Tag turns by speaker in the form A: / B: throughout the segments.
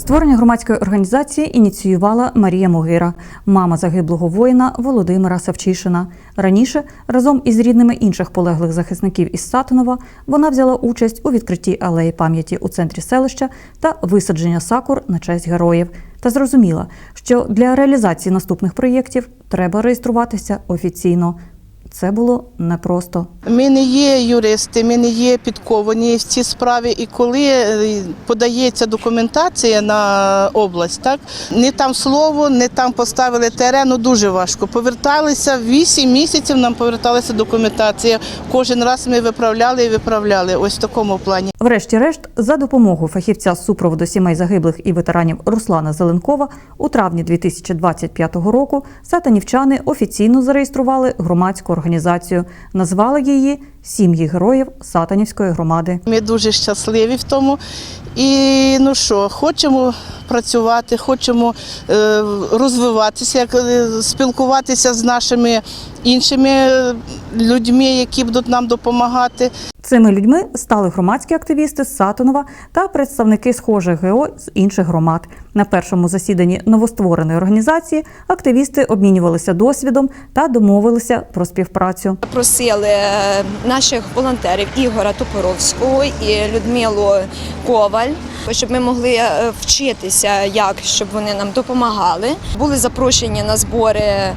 A: Створення громадської організації ініціювала Марія Могира, мама загиблого воїна Володимира Савчишина. Раніше разом із рідними інших полеглих захисників із Сатинова вона взяла участь у відкритті алеї пам'яті у центрі селища та висадження сакур на честь героїв. Та зрозуміла, що для реалізації наступних проєктів треба реєструватися офіційно. Це було непросто.
B: Ми не є юристи, ми не є підковані в ці справи. І коли е, подається документація на область, так не там слово, не там поставили терен, ну дуже важко. Поверталися вісім місяців. Нам поверталася документація. Кожен раз ми виправляли і виправляли. Ось в такому плані.
A: Врешті-решт, за допомогою фахівця з супроводу сімей загиблих і ветеранів Руслана Зеленкова у травні 2025 року сатанівчани офіційно зареєстрували громадську організацію. Назвали її Сім'ї героїв Сатанівської громади.
B: Ми дуже щасливі в тому. І ну що, хочемо працювати, хочемо е, розвиватися, як, е, спілкуватися з нашими іншими е, людьми, які будуть нам допомагати.
A: Цими людьми стали громадські активісти з Сатанова та представники схожих ГО з інших громад. На першому засіданні новоствореної організації активісти обмінювалися досвідом та домовилися про співпрацю.
C: Просили е, наших волонтерів Ігора Топоровського і Людмилу Коваль, щоб ми могли е, вчитися, як щоб вони нам допомагали. Були запрошені на збори.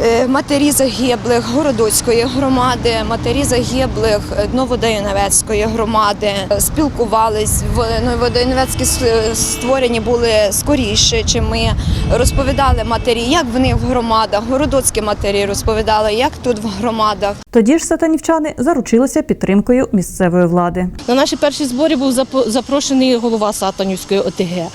C: Е, Матері загиблих Городоцької громади, матері загиблих е, громади спілкувались. В Новодаєневецькі створені були скоріше, чим ми розповідали матері, як вони в громадах. Городоцькі матері розповідали, як тут в громадах.
A: Тоді ж сатанівчани заручилися підтримкою місцевої влади.
D: На наші перші зборі був запрошений голова Сатанівської ОТГ.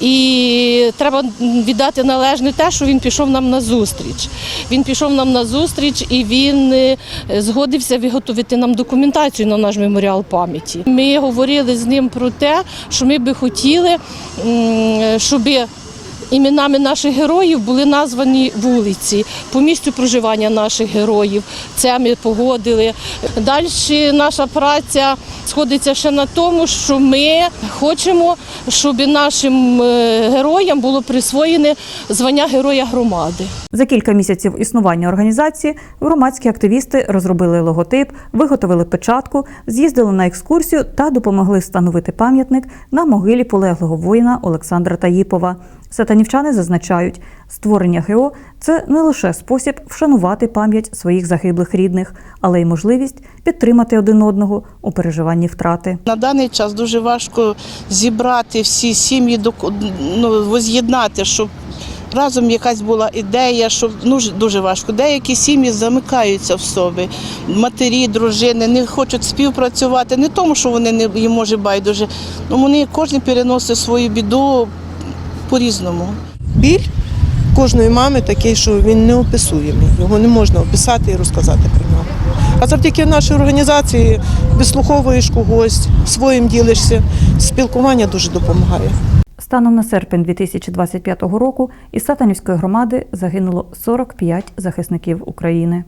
D: І треба віддати належне те, що він пішов нам на зустріч. Він пішов нам на зустріч і він е, згодився виготовити нам документацію на наш меморіал пам'яті. Ми говорили з ним про те, що ми би хотіли, щоб Іменами наших героїв були названі вулиці по місцю проживання наших героїв. Це ми погодили. Далі наша праця сходиться ще на тому, що ми хочемо, щоб нашим е, героям було присвоєне звання Героя громади.
A: За кілька місяців існування організації громадські активісти розробили логотип, виготовили печатку, з'їздили на екскурсію та допомогли встановити пам'ятник на могилі полеглого воїна Олександра Таїпова. Сатанівчани зазначають, створення ГО це не лише спосіб вшанувати пам'ять своїх загиблих рідних, але й можливість підтримати один одного у переживанні втрати.
B: На даний час дуже важко зібрати всі сім'ї, ну, воз'єднати, щоб разом якась була ідея, щоб ну, дуже важко. Деякі сім'ї замикаються в собі. Матері, дружини не хочуть співпрацювати. Не тому, що вони не їм може байдуже. Ну, вони кожен переносить свою біду по-різному.
E: біль кожної мами такий, що він неописуємий. Його не можна описати і розказати про нього. А завдяки нашій організації вислуховуєш когось, своїм ділишся. Спілкування дуже допомагає.
A: Станом на серпень 2025 року із Сатанівської громади загинуло 45 захисників України.